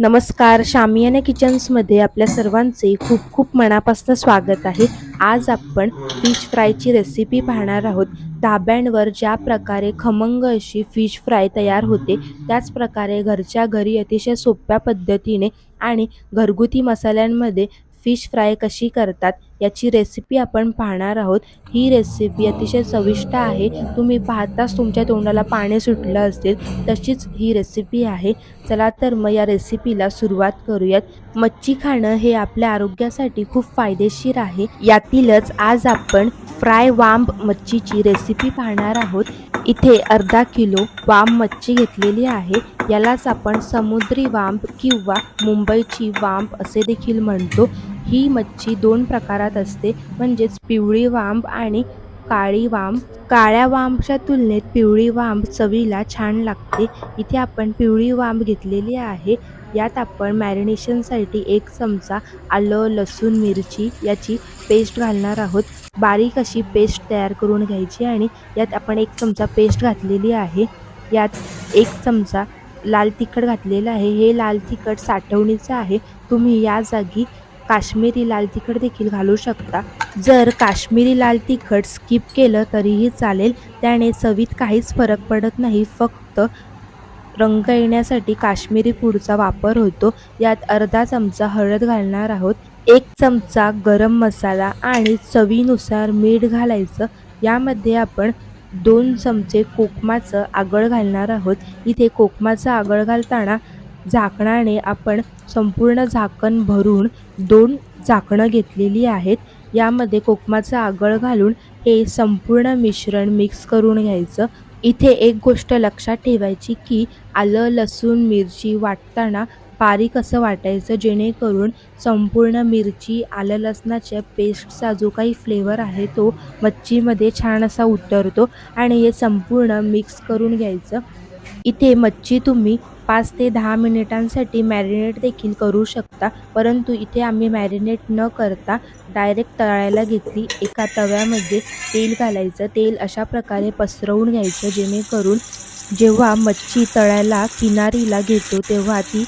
नमस्कार शामियाना किचन्समध्ये आपल्या सर्वांचे खूप खूप मनापासून स्वागत आहे. आज आपण फिश फ्रायची रेसिपी पाहणार आहोत. धाब्यांवर ज्या प्रकारे खमंग अशी फिश फ्राय तयार होते त्याच प्रकारे घरच्या घरी अतिशय सोप्या पद्धतीने आणि घरगुती मसाल्यांमध्ये फिश फ्राय कशी करतात याची रेसिपी आपण पाहणार आहोत. ही रेसिपी अतिशय चविष्ट आहे. तुम्ही पाहताच तुमच्या तोंडाला पाणी सुटलं असेल तशीच ही रेसिपी आहे. चला तर मग या रेसिपीला सुरुवात करूयात. मच्छी खाणं हे आपल्या आरोग्यासाठी खूप फायदेशीर आहे. यातीलच आज आपण फ्राय वांब मच्छीची रेसिपी पाहणार आहोत. इथे अर्धा किलो वाम मच्छी घेतलेली आहे. यालाच आपण समुद्री वांब किंवा मुंबईची वांब असे देखील म्हणतो. ही मच्छी दोन प्रकारात असते म्हणजेच पिवळी वांब आणि काळी वांब. काळ्या वांबच्या तुलनेत पिवळी वांब चवीला छान लागते. इथे आपण पिवळी वांब घेतलेली आहे. यात आपण मॅरिनेशनसाठी एक चमचा आलं लसूण मिरची याची पेस्ट घालणार आहोत. बारीक अशी पेस्ट तयार करून घ्यायची आणि यात आपण एक चमचा पेस्ट घातलेली आहे. यात एक चमचा लाल तिखट घातलेलं आहे. हे लाल तिखट साठवणीचं आहे. तुम्ही या जागी काश्मीरी लाल तिखट देखील घालू शकता. जर काश्मीरी लाल तिखट स्किप केलं तरीही चालेल. त्याने चवीत काहीच फरक पडत नाही. फक्त रंग येण्यासाठी काश्मीरी पूडचा वापर होतो. यात अर्धा चमचा हळद घालणार आहोत. एक चमचा गरम मसाला आणि चवीनुसार मीठ घालायचं. यामध्ये आपण दोन चमचे कोकमाचं आगळ घालणार आहोत. इथे कोकमाचं आगळ घालताना झाकणाने आपण संपूर्ण झाकण भरून दोन झाकणं घेतलेली आहेत. यामध्ये कोकमाचं आगळ घालून हे संपूर्ण मिश्रण मिक्स करून घ्यायचं. इथे एक गोष्ट लक्षात ठेवायची की आलं लसूण मिरची वाटताना बारीक असं वाटायचं जेणेकरून संपूर्ण मिरची आलं लसणाच्या पेस्टचा जो काही फ्लेवर आहे तो मच्छीमध्ये छान असा उतरतो आणि हे संपूर्ण मिक्स करून घ्यायचं. इथे मच्छी तुम्ही पाच ते दहा मिनिटांसाठी मॅरिनेट देखील करू शकता. परंतु इथे आम्ही मॅरिनेट न करता डायरेक्ट तळायला घेतली. एका तव्यामध्ये तेल घालायचं. तेल अशा प्रकारे पसरवून घ्यायचं. जेणेकरून जेव्हा मच्छी तळायला किनारीला घेतो तेव्हा ती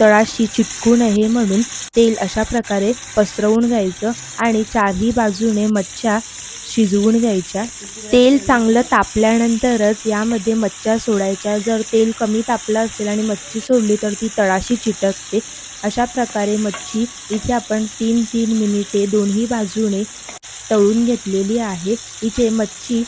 तळाशी चिटकू नये म्हणून तेल अशा प्रकारे पसरवून घ्यायचं. आणि चारही बाजूने मच्छ्या शिजवून घ्यायच्या. तेल चांगलं तापल्यानंतरच यामध्ये मच्छ्या सोडायच्या. जर तेल कमी तापलं असेल आणि मच्छी सोडली तर ती तळाशी चिटकते. अशा प्रकारे मच्छी इथे आपण तीन तीन मिनिटे दोन्ही बाजूने तळून घेतलेली आहे. इथे मच्छी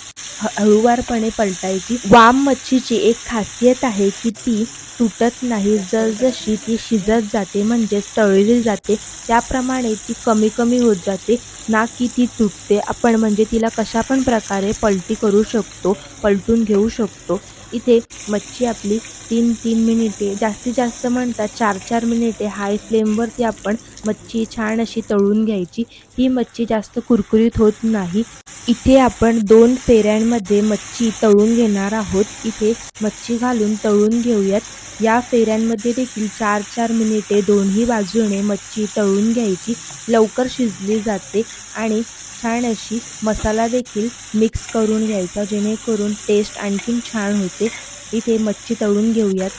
हळूवारपणे पलटायची. वाम मच्छीची एक खासियत आहे की ती तुटत नाही. जसजशी ती शिजत जाते म्हणजेच तळली जाते त्याप्रमाणे ती कमी कमी होत जाते. ना की ती तुटते. आपण म्हणजे तिला कशा पण प्रकारे पलटी करू शकतो पलटून घेऊ शकतो. इथे मच्छी आपली तीन तीन मिनिटे जास्तीत जास्त म्हणतात चार चार मिनिटे हाय फ्लेमवरती आपण मच्छी छान अशी तळून घ्यायची. ही मच्छी जास्त कुरकुरीत होत नाही. इथे आपण दोन फेऱ्यांमध्ये मच्छी तळून घेणार आहोत. इथे मच्छी घालून तळून घेऊयात. या फेऱ्यांमध्ये देखील चार चार मिनिटे दोन्ही बाजूने मच्छी तळून घ्यायची. लवकर शिजली जाते आणि छान अशी मसाला देखील मिक्स करून घ्यायचा जेणेकरून टेस्ट आणखीन छान होते. इथे मच्छी तळून घेऊयात.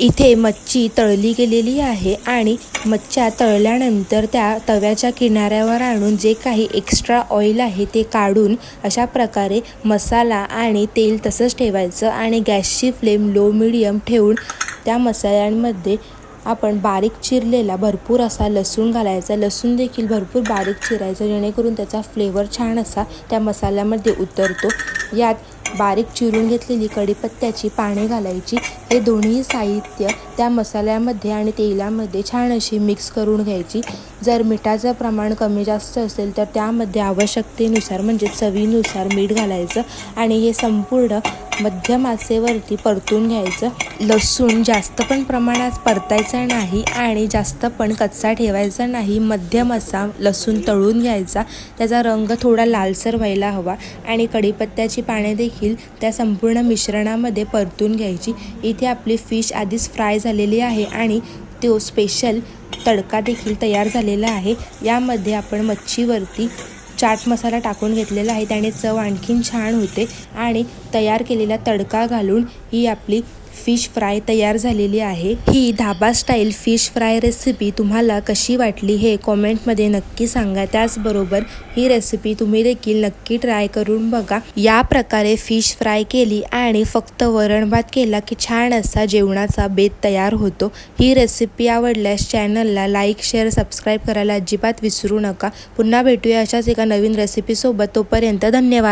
इथे मच्छी तळली गेलेली आहे आणि मच्छ्या तळल्यानंतर त्या तव्याच्या किनाऱ्यावर आणून जे काही एक्स्ट्रा ऑइल आहे ते काढून अशा प्रकारे मसाला आणि तेल तसंच ठेवायचं आणि गॅसची फ्लेम लो मिडियम ठेवून त्या मसाल्यांमध्ये आपण बारीक चिरलेला भरपूर असा लसूण घालायचा. लसूण देखील भरपूर बारीक चिरायचा जेणेकरून त्याचा फ्लेवर छान असा त्या मसाल्यामध्ये उतरतो. यात बारीक चिरून घेतलेली कढीपत्त्याची पाने घालायची. हे दोन्ही साहित्य त्या मसाल्यामध्ये आणि तेलामध्ये छान अशी मिक्स करून घ्यायची. जर मिठाचं प्रमाण कमी जास्त असेल तर त्यामध्ये आवश्यकतेनुसार म्हणजे चवीनुसार मीठ घालायचं आणि हे संपूर्ण मध्यम आचेवरती परतून घ्यायचं. लसूण जास्त पण प्रमाणात परतायचा नाही आणि जास्त पण कच्चा ठेवायचा नाही. मध्यम असा लसूण तळून घ्यायचा. त्याचा रंग थोडा लालसर व्हायला हवा आणि कढीपत्त्याची पाने देखील त्या संपूर्ण मिश्रणामध्ये परतून घ्यायची. इथे आपली फिश आधीच फ्राय झालेली आहे आणि तो स्पेशल तडका देखील तयार झालेला आहे. यामध्ये आपण मच्छीवरती चाट मसाला टाकून घेतलेला आहे. त्याने चव आणखीन छान होते आणि तयार केलेला तडका घालून ही आपली फिश फ्राय तयार झालेली आहे. ही dhaba style fish fry recipe तुम्हाला कशी वाटली हे कॉमेंटमध्ये नक्की सांगा. त्याचबरोबर ही रेसिपी तुम्ही देखील नक्की ट्राय करून बघा. या प्रकारे फिश फ्राय केली आणि फक्त वरण भात केला की छान असा जेवणाचा बेत तयार होतो. ही रेसिपी आवडल्यास चॅनलला लाईक शेअर सबस्क्राईब करायला अजिबात विसरू नका. पुन्हा भेटूया अशाच एका नवीन रेसिपीसोबत तोपर्यंत धन्यवाद.